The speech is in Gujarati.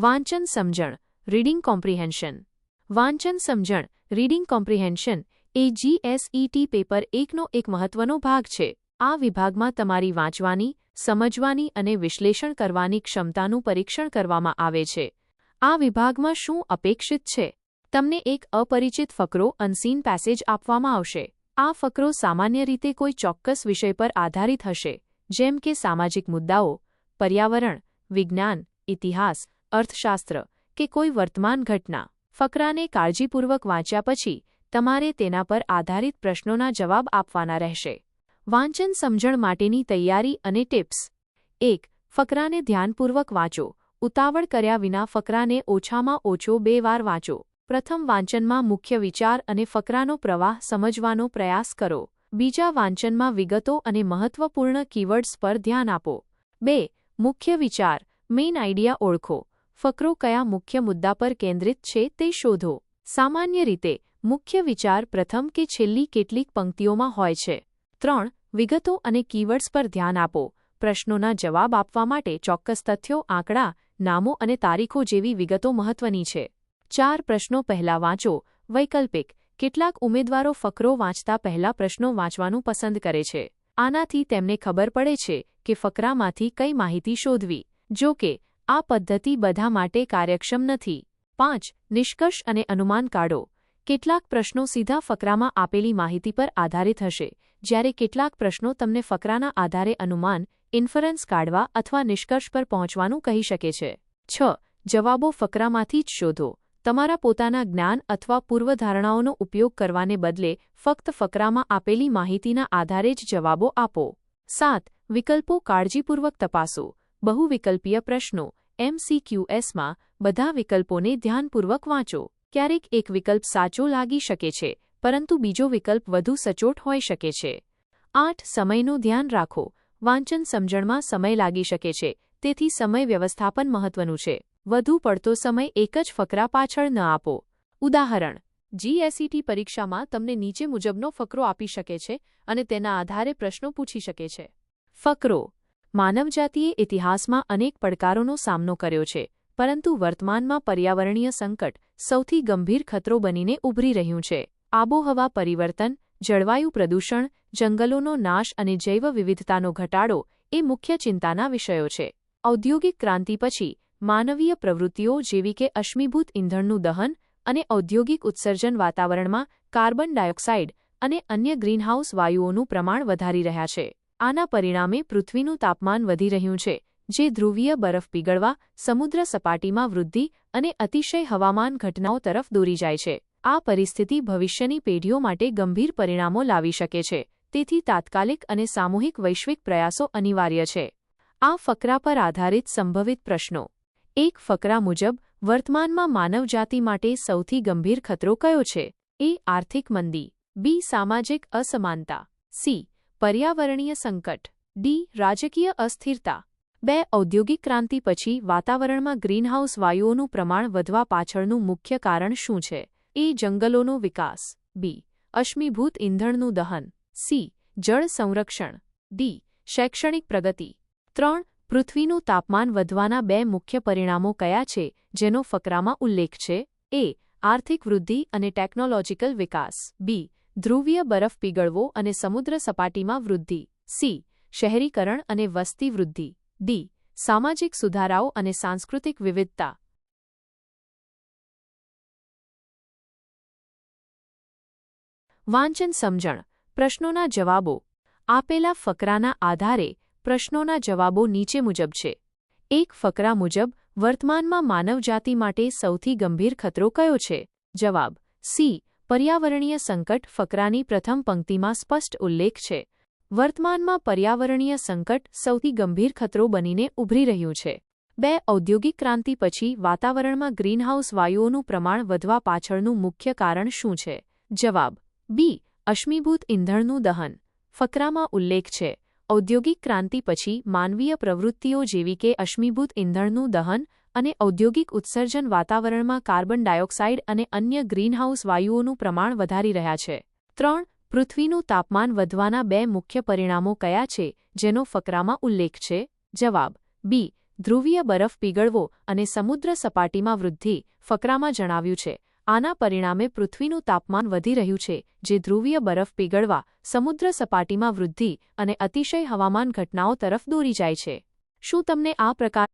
વાંચન સમજણ રીડિંગ કોમ્પ્રિહેન્શન વાંચન સમજણ રીડિંગ કોમ્પ્રિહેન્શન એ જીએસઈટી પેપર એકનો એક મહત્વનો ભાગ છે. આ વિભાગમાં તમારી વાંચવાની, સમજવાની અને વિશ્લેષણ કરવાની ક્ષમતાનું પરીક્ષણ કરવામાં આવે છે. આ વિભાગમાં શું અપેક્ષિત છે? તમને એક અપરિચિત ફકરો અનસીન પેસેજ આપવામાં આવશે. આ ફકરો સામાન્ય રીતે કોઈ ચોક્કસ વિષય પર આધારિત હશે, જેમ કે સામાજિક મુદ્દાઓ, પર્યાવરણ, વિજ્ઞાન, ઇતિહાસ અર્થશાસ્ત્ર કે કોઈ વર્તમાન ઘટના ફકરાને કાળજીપૂર્વક વાંચ્યા પછી તમારે તેના પર આધારિત પ્રશ્નોના જવાબ આપવાના રહેશે. વાંચન સમજણ માટેની તૈયારી અને ટિપ્સ. એક, ફકરાને ધ્યાનપૂર્વક વાંચો. ઉતાવળ કર્યા વિના ફકરાને ઓછામાં ઓછો બે વાર વાંચો. પ્રથમ વાંચનમાં મુખ્ય વિચાર અને ફકરાનો પ્રવાહ સમજવાનો પ્રયાસ કરો. બીજા વાંચનમાં વિગતો અને મહત્વપૂર્ણ કીવર્ડ્સ પર ધ્યાન આપો. બે, મુખ્ય વિચાર, મેઇન આઈડિયા ઓળખો. ફકરો કયા મુખ્ય મુદ્દા પર કેન્દ્રિત છે તે શોધો. સામાન્ય રીતે, મુખ્ય વિચાર પ્રથમ કે છેલ્લી કેટલીક પંક્તિઓમાં હોય છે. ત્રણ, વિગતો અને કીવર્ડ્સ પર ધ્યાન આપો. પ્રશ્નોના જવાબ આપવા માટે ચોક્કસ તથ્યો, આંકડા, નામો અને તારીખો જેવી વિગતો મહત્વની છે. ચાર, પ્રશ્નો પહેલા વાંચો. વૈકલ્પિક, કેટલાક ઉમેદવારો ફકરો વાંચતા પહેલા પ્રશ્નો વાંચવાનું પસંદ કરે છે. આનાથી તેમને ખબર પડે છે કે ફકરામાંથી કઈ માહિતી શોધવી. જો કે આ પદ્ધતિ બધા માટે કાર્યક્ષમ નથી. પાંચ, નિષ્કર્ષ અને અનુમાન કાઢો. કેટલાક પ્રશ્નો સીધા ફકરામાં આપેલી માહિતી પર આધારિત હશે. જ્યારે કેટલાક પ્રશ્નો તમને ફકરાના આધારે અનુમાન ઇન્ફરન્સ કાઢવા અથવા નિષ્કર્ષ પર પહોંચવાનું કહી શકે છે. છ, જવાબો ફકરામાંથી જ શોધો. તમારા પોતાના જ્ઞાન અથવા પૂર્વધારણાઓનો ઉપયોગ કરવાને બદલે ફક્ત ફકરામાં આપેલી માહિતીના આધારે જ જવાબો આપો. સાત, વિકલ્પો કાળજીપૂર્વક તપાસો. બહુવિકલ્પીય પ્રશ્નો. એમસીક્યુએસમાં બધા વિકલ્પોને ધ્યાનપૂર્વક વાંચો. ક્યારેક એક વિકલ્પ સાચો લાગી શકે છે, પરંતુ બીજો વિકલ્પ વધુ સચોટ હોઈ શકે છે. આઠ, સમયનું ધ્યાન રાખો. વાંચન સમજણમાં સમય લાગી શકે છે, તેથી સમય વ્યવસ્થાપન મહત્વનું છે. વધુ પડતો સમય એક જ ફકરા પાછળ ન આપો. ઉદાહરણ, જીએસઈટી પરીક્ષામાં તમને નીચે મુજબનો ફકરો આપી શકે છે અને તેના આધારે પ્રશ્નો પૂછી શકે છે. ફકરો માનવજાતિએ ઇતિહાસમાં અનેક પડકારોનો સામનો કર્યો છે, પરંતુ વર્તમાનમાં પર્યાવરણીય સંકટ સૌથી ગંભીર ખતરો બનીને ઉભરી રહ્યું છે. આબોહવા પરિવર્તન, જળવાયુ પ્રદૂષણ, જંગલોનો નાશ અને જૈવ વિવિધતાનો ઘટાડો એ મુખ્ય ચિંતાના વિષયો છે. ઔદ્યોગિક ક્રાંતિ પછી માનવીય પ્રવૃત્તિઓ જેવી કે અશ્મિભૂત ઇંધણનું દહન અને ઔદ્યોગિક ઉત્સર્જન વાતાવરણમાં કાર્બન ડાયોક્સાઇડ અને અન્ય ગ્રીનહાઉસ વાયુઓનું પ્રમાણ વધારી રહ્યા છે. આના પરિણામે પૃથ્વીનું તાપમાન વધી રહ્યું છે, જે ધ્રુવીય બરફ પીગળવા, સમુદ્ર સપાટીમાં વૃદ્ધિ અને અતિશય હવામાન ઘટનાઓ તરફ દોરી જાય છે. આ પરિસ્થિતિ ભવિષ્યની પેઢીઓ માટે ગંભીર પરિણામો લાવી શકે છે, તેથી તાત્કાલિક અને સામૂહિક વૈશ્વિક પ્રયાસો અનિવાર્ય છે. આ ફકરા પર આધારિત સંભવિત પ્રશ્નો. એક ફકરા મુજબ, વર્તમાનમાં માનવજાતિ માટે સૌથી ગંભીર ખતરો કયો છે? એ, આર્થિક મંદી. બી, સામાજિક અસમાનતા. સી પર્યાવરણીય સંકટ. ડી. રાજકીય અસ્થિરતા. બે. ઔદ્યોગિક ક્રાંતિ પછી વાતાવરણમાં ગ્રીનહાઉસ વાયુઓનું પ્રમાણ વધવા પાછળનું મુખ્ય કારણ શું છે? એ. જંગલોનો વિકાસ. બી. અશ્મિભૂત ઇંધણનું દહન. સી. જળ સંરક્ષણ. ડી. શૈક્ષણિક પ્રગતિ. ત્રણ. પૃથ્વીનું તાપમાન વધવાના બે મુખ્ય પરિણામો કયા છે, જેનો ફકરામાં ઉલ્લેખ છે? એ. આર્થિક વૃદ્ધિ અને ટેકનોલોજીકલ વિકાસ. બી. ધ્રુવીય બરફ પીગળવો અને સમુદ્ર સપાટીમાં વૃદ્ધિ. સી. શહેરીકરણ અને વસ્તી વૃદ્ધિ. ડી. સામાજિક સુધારાઓ અને સાંસ્કૃતિક વિવિધતા. વાંચન સમજણ. પ્રશ્નોના જવાબો. આપેલા ફકરાના આધારે પ્રશ્નોના જવાબો નીચે મુજબ છે. એક ફકરા મુજબ, વર્તમાનમાં માનવજાતિ માટે સૌથી ગંભીર ખતરો કયો છે? જવાબ. સી. પર્યાવરણીય સંકટ ફકરાની પ્રથમ પંક્તિમાં સ્પષ્ટ ઉલ્લેખ છે. વર્તમાનમાં પર્યાવરણીય સંકટ સૌથી ગંભીર ખતરો બનીને ઉભરી રહ્યું છે. બે ઔદ્યોગિક ક્રાંતિ પછી વાતાવરણમાં ગ્રીનહાઉસ વાયુઓનું પ્રમાણ વધવા પાછળનું મુખ્ય કારણ શું છે? જવાબ. બી. અશ્મિભૂત ઇંધણનું દહન. ફકરામાં ઉલ્લેખ છે. ઔદ્યોગિક ક્રાંતિ પછી માનવીય પ્રવૃત્તિઓ જેવી કે અશ્મિભૂત ઇંધણનું દહન અને ઔદ્યોગિક ઉત્સર્જન વાતાવરણમાં કાર્બન ડાયોક્સાઇડ અને અન્ય ગ્રીનહાઉસ વાયુઓનું પ્રમાણ વધારી રહ્યા છે. ત્રણ, પૃથ્વીનું તાપમાન વધવાના બે મુખ્ય પરિણામો કયા છે, જેનો ફકરામાં ઉલ્લેખ છે? જવાબ, બી, ધ્રુવીય બરફ પીગળવો અને સમુદ્ર સપાટીમાં વૃદ્ધિ, ફકરામાં જણાવ્યું છે. આના પરિણામે પૃથ્વીનું તાપમાન વધી રહ્યું છે, જે ધ્રુવીય બરફ પીગળવા, સમુદ્ર સપાટીમાં વૃદ્ધિ અને અતિશય હવામાન ઘટનાઓ તરફ દોરી જાય છે. શું તમને આ પ્રકાર